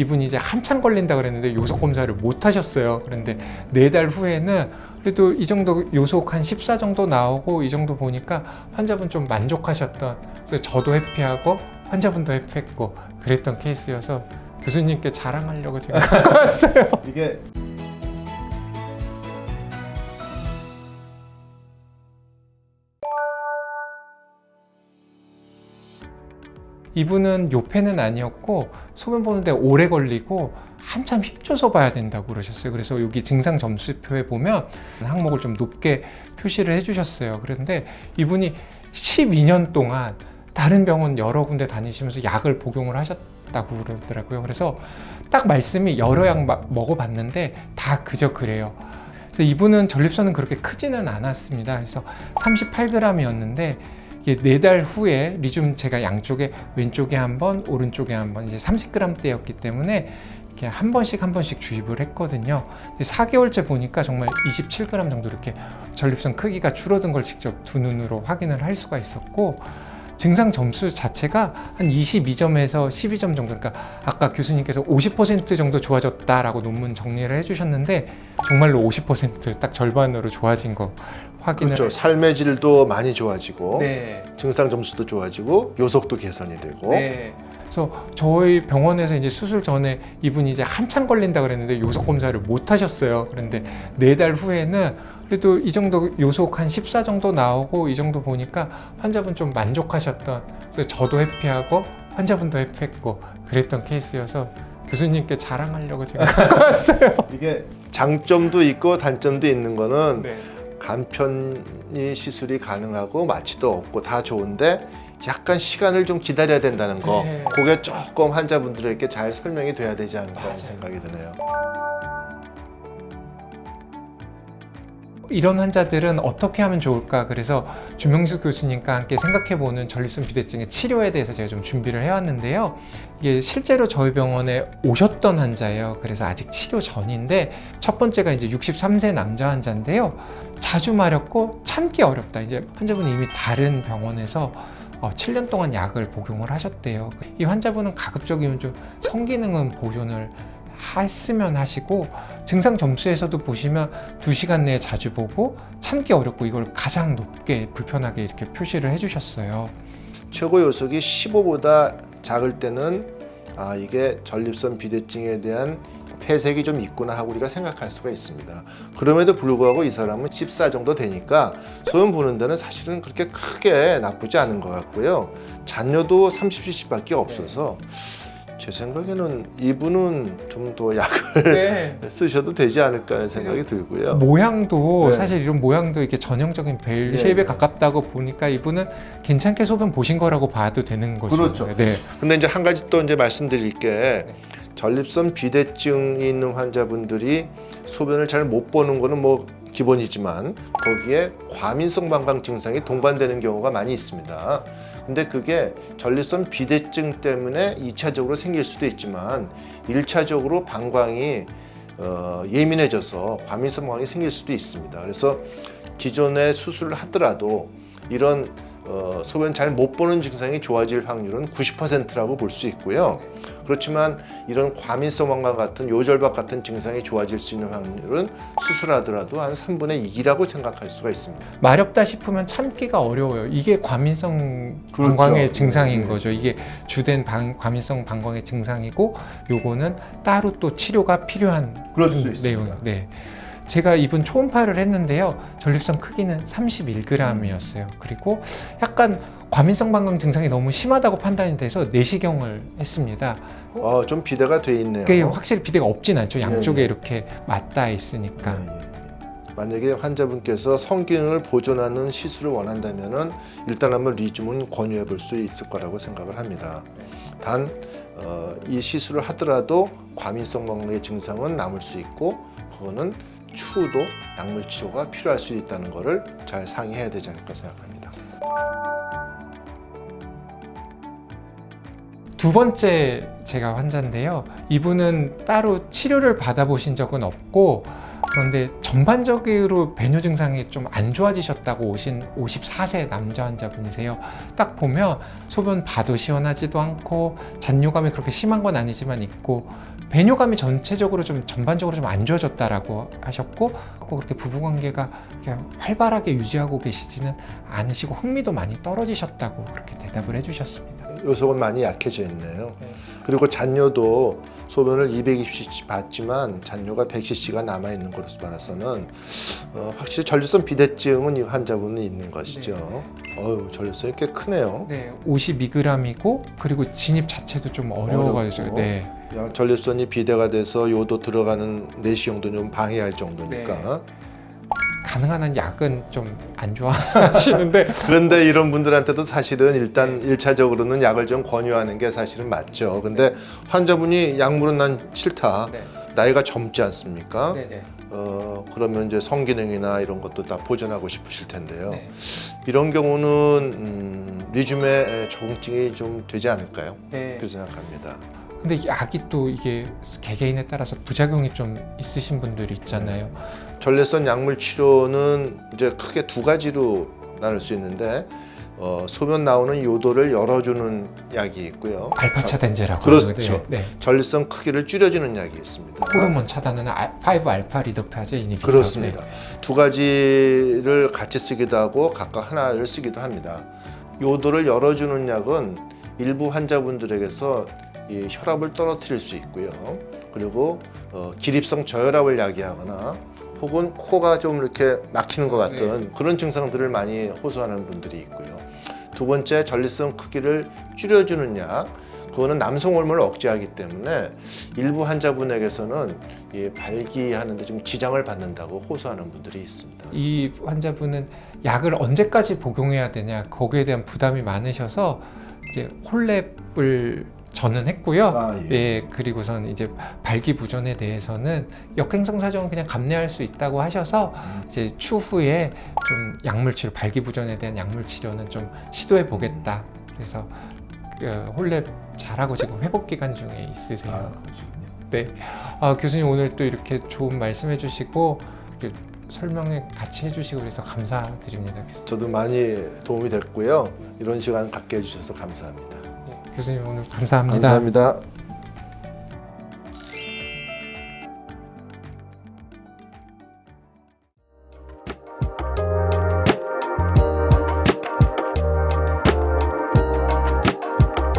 이분이 이제 한참 걸린다 그랬는데 요속 검사를 못 하셨어요. 그런데 네 달 후에는 그래도 이 정도 요속 한 14 정도 나오고 이 정도 보니까 환자분 좀 만족하셨던 그래서 저도 해피하고 환자분도 해피했고 그랬던 케이스여서 교수님께 자랑하려고 제가 갖고 왔어요. 이게 이분은 요패는 아니었고 소변 보는데 오래 걸리고 한참 힘줘서 봐야 된다고 그러셨어요. 그래서 여기 증상 점수표에 보면 항목을 좀 높게 표시를 해주셨어요. 그런데 이분이 12년 동안 다른 병원 여러 군데 다니시면서 약을 복용을 하셨다고 그러더라고요. 그래서 딱 말씀이 여러 약 마- 먹어봤는데 다 그저 그래요. 그래서 이분은 전립선은 그렇게 크지는 않았습니다. 그래서 38g이었는데 이게 네 달 후에 리튬 제가 양쪽에 왼쪽에 한 번, 오른쪽에 한 번 이제 30g대였기 때문에 이렇게 한 번씩 한 번씩 주입을 했거든요. 4개월째 보니까 정말 27g 정도 이렇게 전립선 크기가 줄어든 걸 직접 두 눈으로 확인을 할 수가 있었고 증상 점수 자체가 한 22점에서 12점 정도 그러니까 아까 교수님께서 50% 정도 좋아졌다라고 논문 정리를 해주셨는데 정말로 50%딱 절반으로 좋아진 거 확인을 그렇죠. 삶의 질도 많이 좋아지고 네. 증상 점수도 좋아지고 요속도 개선이 되고 네. 그래서 저희 병원에서 이제 수술 전에 이분이 이제 한참 걸린다 그랬는데 요속 검사를 못 하셨어요. 그런데 네 달 후에는 그래도 이 정도 요속 한 14 정도 나오고 이 정도 보니까 환자분 좀 만족하셨던 그래서 저도 해피하고 환자분도 해피했고 그랬던 케이스여서 교수님께 자랑하려고 제가 갖고 왔어요. 이게 장점도 있고 단점도 있는 거는 네. 간편히 시술이 가능하고 마취도 없고 다 좋은데 약간 시간을 좀 기다려야 된다는 거 네. 그게 조금 환자분들에게 잘 설명이 돼야 되지 않을까 하는. 생각이 드네요. 이런 환자들은 어떻게 하면 좋을까? 그래서 주명수 교수님과 함께 생각해보는 전립선 비대증의 치료에 대해서 제가 좀 준비를 해왔는데요. 이게 실제로 저희 병원에 오셨던 환자예요. 그래서 아직 치료 전인데 첫 번째가 이제 63세 남자 환자인데요. 자주 마렵고 참기 어렵다. 이제 환자분이 이미 다른 병원에서 어, 7년 동안 약을 복용을 하셨대요. 이 환자분은 가급적이면 좀 성기능은 보존을 했으면 하시고 증상 점수에서도 보시면 2시간 내에 자주 보고 참기 어렵고 이걸 가장 높게 불편하게 이렇게 표시를 해주셨어요. 최고 요속이 15보다 작을 때는 아 이게 전립선 비대증에 대한 폐색이 좀 있구나 하고 우리가 생각할 수가 있습니다. 그럼에도 불구하고 이 사람은 14 정도 되니까 소변 보는 데는 사실은 그렇게 크게 나쁘지 않은 것 같고요. 잔뇨도 30cc밖에 없어서 제 생각에는 이분은 좀 더 약을 네. 쓰셔도 되지 않을까 하는 생각이 들고요. 모양도 네. 사실 이런 모양도 이렇게 전형적인 벨 네, 쉐입에 네. 가깝다고 보니까 이분은 괜찮게 소변 보신 거라고 봐도 되는 거죠. 그렇죠. 네. 근데 이제 한 가지 또 이제 말씀드릴 게 네. 전립선 비대증이 있는 환자분들이 소변을 잘 못 보는 거는 뭐 기본이지만 거기에 과민성 방광 증상이 동반되는 경우가 많이 있습니다. 근데 그게 전립선 비대증 때문에 2차적으로 생길 수도 있지만 1차적으로 방광이 어, 예민해져서 과민성 방광이 생길 수도 있습니다. 그래서 기존에 수술을 하더라도 이런 어, 소변 잘 못 보는 증상이 좋아질 확률은 90%라고 볼 수 있고요. 그렇지만 이런 과민성 방광 같은 요절박 같은 증상이 좋아질 수 있는 확률은 수술하더라도 한 3분의 2라고 생각할 수가 있습니다. 마렵다 싶으면 참기가 어려워요. 이게 과민성 그렇죠. 방광의 증상인 네. 거죠. 이게 주된 방, 과민성 방광의 증상이고 요거는 따로 또 치료가 필요한 그럴 수 있습니다. 내용. 네. 제가 이분 초음파를 했는데요. 전립선 크기는 31g이었어요. 그리고 약간 과민성 방광 증상이 너무 심하다고 판단이 돼서 내시경을 했습니다. 어, 좀 비대가 돼 있네요. 그게 확실히 비대가 없진 않죠. 양쪽에 예, 예. 이렇게 맞닿아 있으니까. 네, 예, 예. 만약에 환자분께서 성기능을 보존하는 시술을 원한다면은 일단 한번 리즘은 권유해 볼 수 있을 거라고 생각을 합니다. 단, 어, 이 시술을 하더라도 과민성 방광의 증상은 남을 수 있고 그거는 추후도 약물 치료가 필요할 수 있다는 것을 잘 상의해야 되지 않을까 생각합니다. 두 번째 제가 환자인데요. 이분은 따로 치료를 받아보신 적은 없고 그런데 전반적으로 배뇨 증상이 좀 안 좋아지셨다고 오신 54세 남자 환자분이세요. 딱 보면 소변 봐도 시원하지도 않고 잔뇨감이 그렇게 심한 건 아니지만 있고 배뇨감이 전체적으로 좀 전반적으로 좀 안 좋아졌다라고 하셨고 꼭 그렇게 부부 관계가 그냥 활발하게 유지하고 계시지는 않으시고 흥미도 많이 떨어지셨다고 그렇게 대답을 해주셨습니다. 요속은 많이 약해져 있네요. 네. 그리고 잔뇨도 소변을 220cc 받지만 잔뇨가 100cc가 남아 있는 것으로 봐서는 어, 확실히 전립선 비대증은 이 환자분은 있는 것이죠. 어유 전립선이 꽤 크네요. 네, 52g이고 그리고 진입 자체도 좀 어려워가지고. 네. 전립선이 비대가 돼서 요도 들어가는 내시경도 좀 방해할 정도니까. 가능한 한 약은 좀 안 좋아하시는데 그런데 이런 분들한테도 사실은 일단 일차적으로는 약을 좀 권유하는 게 사실은 맞죠. 근데 환자분이 약물은 난 싫다. 네. 나이가 젊지 않습니까? 네네. 어, 그러면 이제 성기능이나 이런 것도 다 보존하고 싶으실 텐데요. 네. 이런 경우는 음, 리즘에 적응증이 좀 되지 않을까요? 네. 그렇게 생각합니다. 근데 약이 또 이게 개개인에 따라서 부작용이 좀 있으신 분들이 있잖아요. 전립선 약물 치료는 이제 크게 두 가지로 나눌 수 있는데 어, 소변 나오는 요도를 열어주는 약이 있고요. 알파 차단제라고 그렇죠. 하거든요. 네. 전립선 크기를 줄여주는 약이 있습니다. 호르몬 차단은 5 알파 리덕타제 이니비터. 그렇습니다. 두 가지를 같이 쓰기도 하고 각각 하나를 쓰기도 합니다. 요도를 열어주는 약은 일부 환자분들에게서 이 혈압을 떨어뜨릴 수 있고요. 그리고 어, 기립성 저혈압을 야기하거나 혹은 코가 좀 이렇게 막히는 것 같은 그런 증상들을 많이 호소하는 분들이 있고요. 두 번째 전립선 크기를 줄여주는 약. 그거는 남성 호르몬을 억제하기 때문에 일부 환자분에게서는 이 발기하는데 좀 지장을 받는다고 호소하는 분들이 있습니다. 이 환자분은 약을 언제까지 복용해야 되냐 거기에 대한 부담이 많으셔서 이제 홀랩을 저는 했고요. 아, 예. 예, 그리고선 이제 발기부전에 대해서는 역행성 사정은 그냥 감내할 수 있다고 하셔서 이제 추후에 좀 약물 치료, 발기부전에 대한 약물 치료는 좀 시도해 보겠다. 그래서 그 홀랩 잘하고 지금 회복 기간 중에 있으세요. 네. 아, 교수님 오늘 또 이렇게 좋은 말씀해 주시고 이렇게 설명에 같이 해주시고 그래서 감사드립니다. 교수님. 저도 많이 도움이 됐고요. 이런 시간 갖게 해주셔서 감사합니다. 네, 교수님 오늘 감사합니다. 감사합니다.